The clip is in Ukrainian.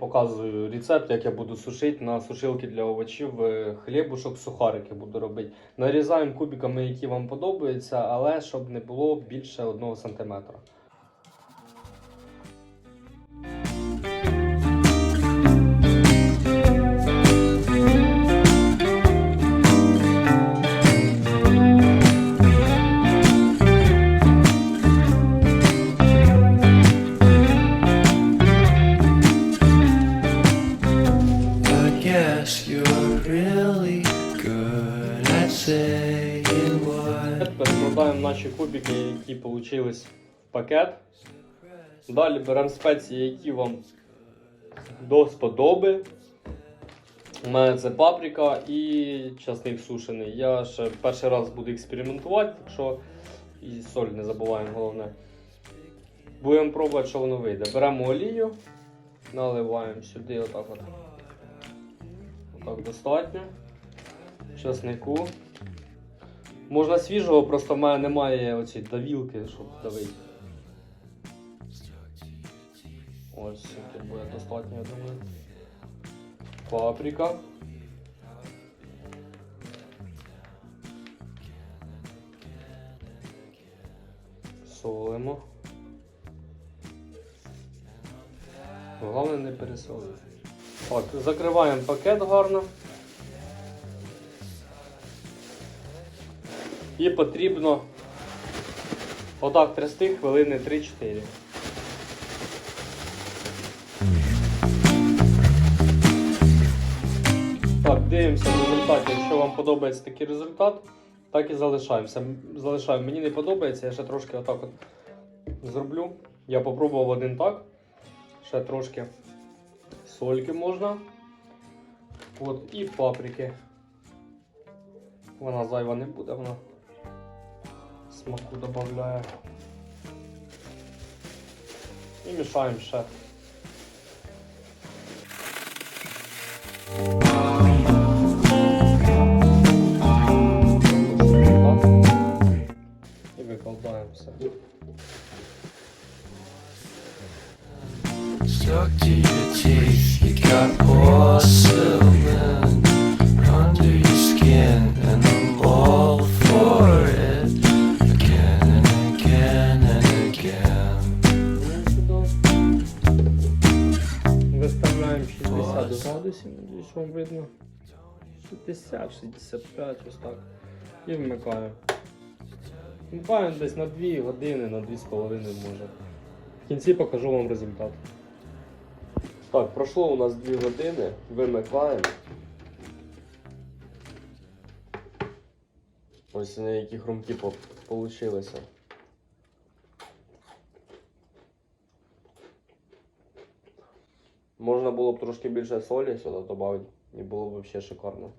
показую рецепт, як я буду сушити на сушилки для овочів е, хлібушок, сухарики буду робити. Нарізаємо кубиками, які вам подобаються, але щоб не було більше 1 см. Перекладаємо наші кубики, які вийшли в пакет. Далі беремо спеції, які вам до сподоби. У мене це паприка і часник сушений. Я ще перший раз буду експериментувати, так що і соль не забуваємо головне. Будемо пробувати, що воно вийде. Беремо олію, наливаємо сюди отак от. Отак достатньо. Часнику. Можна свіжого, просто в мене немає оці давілки, щоб давити. Ось це буде достатньо, я думаю. Паприка. Солимо. Головне не пересолити. Так, закриваємо пакет гарно. І потрібно отак трясти хвилини 3-4. Так, дивимося в результаті. Якщо вам подобається такий результат, так і залишаємося. Залишаю. Мені не подобається, я ще трошки отак от зроблю. Я попробував один так. Ще трошки сольки можна. От, і паприки. Вона зайва не буде, вона смаку додає. І мішаємо ще. І викладаємо все. stuck to your teeth. You got porcelain Виставляємо 60 градусів, надіюсь, вам видно. 60, 65, ось так. І вмикаємо. Вмикаємо десь на 2 години, на 2,5 може. В кінці покажу вам результат. Так, пройшло у нас 2 години, вимикаємо. Ось на які хрумки получилися. Можна було б трошки більше солі сюди додати, і було б взагалі шикарно.